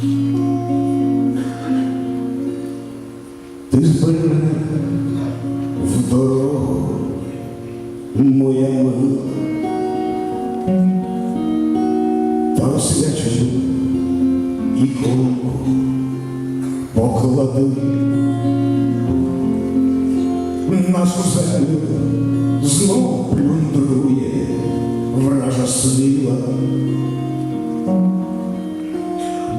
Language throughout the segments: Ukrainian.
Ти зберегла в дорогу, моя мила, та освячену іконку поклади. Нашу землю знов плюндрує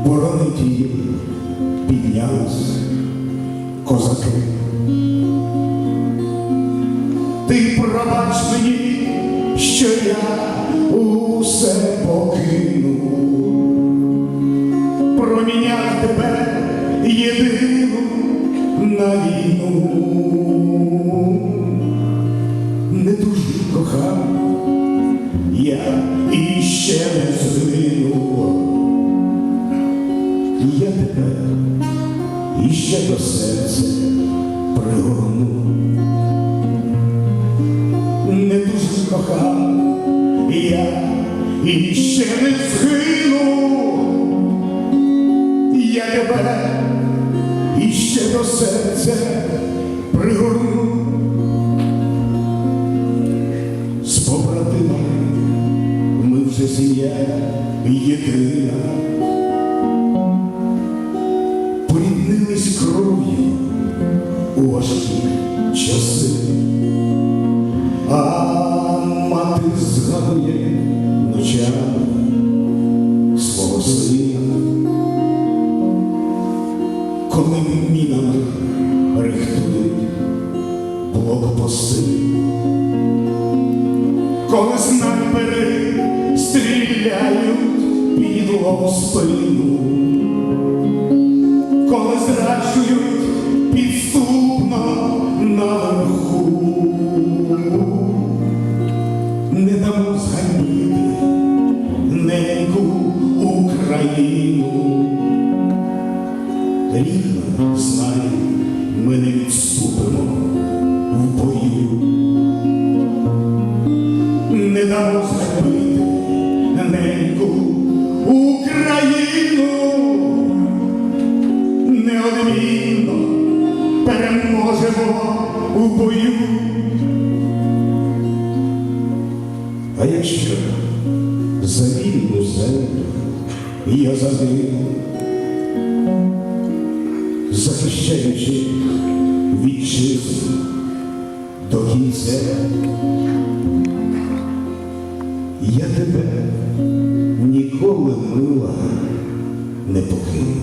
боронить її піднялись козаки. Ти пробач мені, що я усе покину, проміняв тебе єдину на війну. Не дуже кохав, я іще не згину. Я тебе іще до серця пригорну. Не дуже кохав, я іще не згину. Я тебе іще до серця пригорну. З побратимами ми вже сім'я єдина. Кров'ю у важкі часи, а мати згадує ночами свого сина, коли мінами рихтують блокпости, коли снайпери стріляють під лоб спину не дамо зганьбити неньку Україну. Рідна, знай, ми не відступимо в бою, не дамо зганьбити неньку Україну неодмінно переможемо у бою. Якщо за вільну землю я загину, захищаючи вітчизну до кінця, я тебе ніколи мила не покину.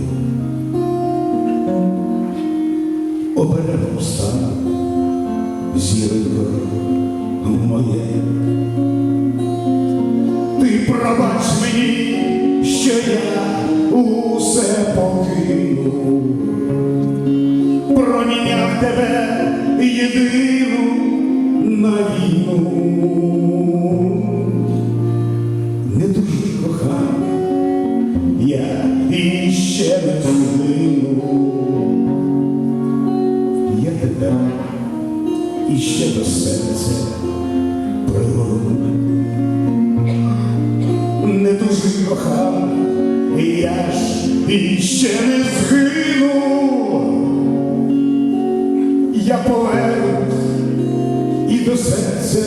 оберегом стану, зіронько моє. Покину, проміняв тебе єдину на війну. Не дуже кохав, я іще не згину. Я тебе іще до серця пригорну. Не дуже кохав, я ж іще не згину. Я повернусь і до серця